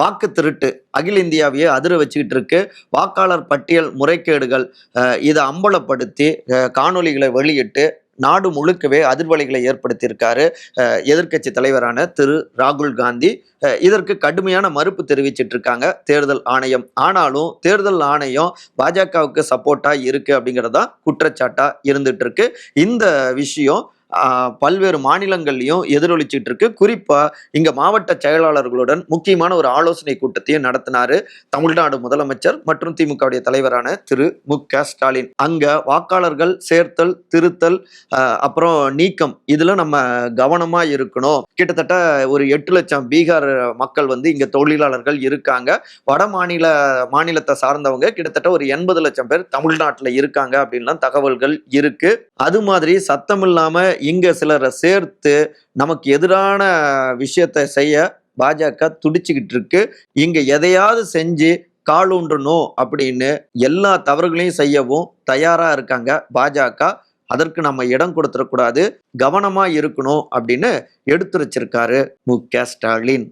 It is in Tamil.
வாக்கு திருட்டு அகில இந்தியாவையே அதிர வச்சுக்கிட்டு இருக்கு. வாக்காளர் பட்டியல் முறைகேடுகள் இதை அம்பலப்படுத்தி காணொலிகளை காணொளிகளை வெளியிட்டு நாடு முழுக்கவே அதிர்வலைகளை ஏற்படுத்தியிருக்காரு எதிர்க்கட்சி தலைவரான திரு. ராகுல் காந்தி. இதற்கு கடுமையான மறுப்பு தெரிவிச்சிட்டு இருக்காங்க தேர்தல் ஆணையம். ஆனாலும் தேர்தல் ஆணையம் பாஜகவுக்கு சப்போர்ட்டா இருக்கு அப்படிங்கிறதா குற்றச்சாட்டா இருந்துட்டு இருக்கு. இந்த விஷயம் பல்வேறு மாநிலங்கள்லையும் எதிரொலிச்சிட்டு இருக்கு. குறிப்பா இங்க மாவட்ட செயலாளர்களுடன் முக்கியமான ஒரு ஆலோசனை கூட்டத்தையும் நடத்தினாரு தமிழ்நாடு முதலமைச்சர் மற்றும் திமுகவுடைய தலைவரான திரு. மு. க. ஸ்டாலின். அங்க வாக்காளர்கள் சேர்த்தல் திருத்தல் அப்புறம் நீக்கம் இதுல நம்ம கவனமா இருக்கணும். கிட்டத்தட்ட ஒரு எட்டு லட்சம் பீகார் மக்கள் வந்து இங்க தொழிலாளர்கள் இருக்காங்க. வட மாநில மாநிலத்தை சார்ந்தவங்க கிட்டத்தட்ட ஒரு எண்பது லட்சம் பேர் தமிழ்நாட்டுல இருக்காங்க அப்படின்லாம் தகவல்கள் இருக்கு. அது மாதிரி சத்தம் இல்லாம இங்க சிலரை சேர்த்து நமக்கு எதிரான விஷயத்தை செய்ய பாஜக துடிச்சுக்கிட்டு இருக்கு. இங்க எதையாவது செஞ்சு காலூன்றணும் அப்படின்னு எல்லா தவறுகளையும் செய்யவும் தயாரா இருக்காங்க பாஜக. அதற்கு நம்ம இடம் கொடுத்துடக்கூடாது. கவனமா இருக்கணும் அப்படின்னு எடுத்துரைச்சிருக்காரு மு க ஸ்டாலின்.